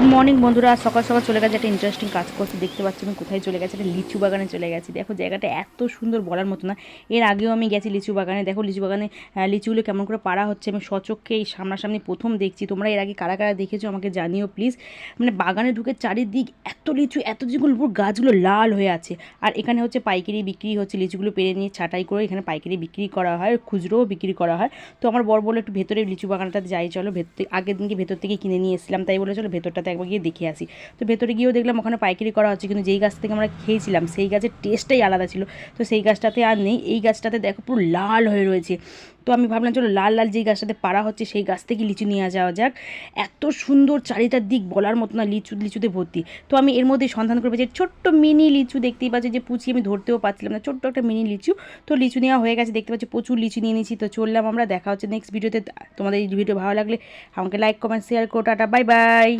Good morning বন্ধুরা। সকাল সকাল চলে গেছে, একটা ইন্টারেস্টিং কাজ করতে দেখতে পাচ্ছি। আমি কোথায় চলে গেছে? একটা লিচু বাগানে চলে গেছি। দেখো, জায়গাটা এত সুন্দর বলার মতো না। এর আগেও আমি গেছি লিচু বাগানে। দেখো, লিচু বাগানে লিচুগুলো কেমন করে পাড়া হচ্ছে। আমি সচক্ষে এই সামনাসামনি প্রথম দেখছি। তোমরা এর আগে কারা কারা দেখেছ আমাকে জানিও প্লিজ মানে বাগানে ঢুকে চারিদিক এত লিচু, এত যেগুলো গাছগুলো লাল হয়ে আছে। আর এখানে হচ্ছে পাইকারি বিক্রি হচ্ছে। লিচুগুলো পেরে নিয়ে ছাটাই করে এখানে পাইকারি বিক্রি করা হয়, খুচরোও বিক্রি করা হয়। তো আমার বর বলে একটু ভেতরে লিচু বাগানটাতে যাই, চলো। ভেতর আগের দিনকে ভেতর থেকে কিনে নিয়ে এসেছিলাম। তাই বলে, চলো, ভেতরটাতে একবার গিয়ে দেখে আসি। তো ভেতরে গিয়েও দেখলাম ওখানে পাইকারি করা হচ্ছে, কিন্তু যেই গাছ থেকে আমরা খেয়েছিলাম সেই গাছের টেস্টটাই আলাদা ছিল। তো সেই গাছটাতে আর নেই, এই গাছটাতে দেখো পুরো লাল হয়ে রয়েছে। তো আমি ভাবলাম, চলো লাল লাল যেই গাছটাতে পাড়া হচ্ছে সেই গাছ থেকে লিচু নিয়ে যাওয়া যাক। এত সুন্দর চারিটার দিক বলার মতো না, লিচু, লিচুতে ভর্তি। তো আমি এর মধ্যে সন্ধান করব যে ছোট্ট মিনি লিচু দেখতেই পাচ্ছি, যে পুচি আমি ধরতেও পারছিলাম না, ছোট্ট একটা মিনি লিচু। তো লিচু নেওয়া হয়ে গেছে, দেখতে পাচ্ছি প্রচুর লিচু নিয়ে নিয়েছি। তো চললাম আমরা, দেখা হচ্ছে নেক্সট ভিডিওতে তোমাদের এই ভিডিও ভালো লাগলে আমাকে লাইক কমেন্ট শেয়ার করো টাটা বাই বাই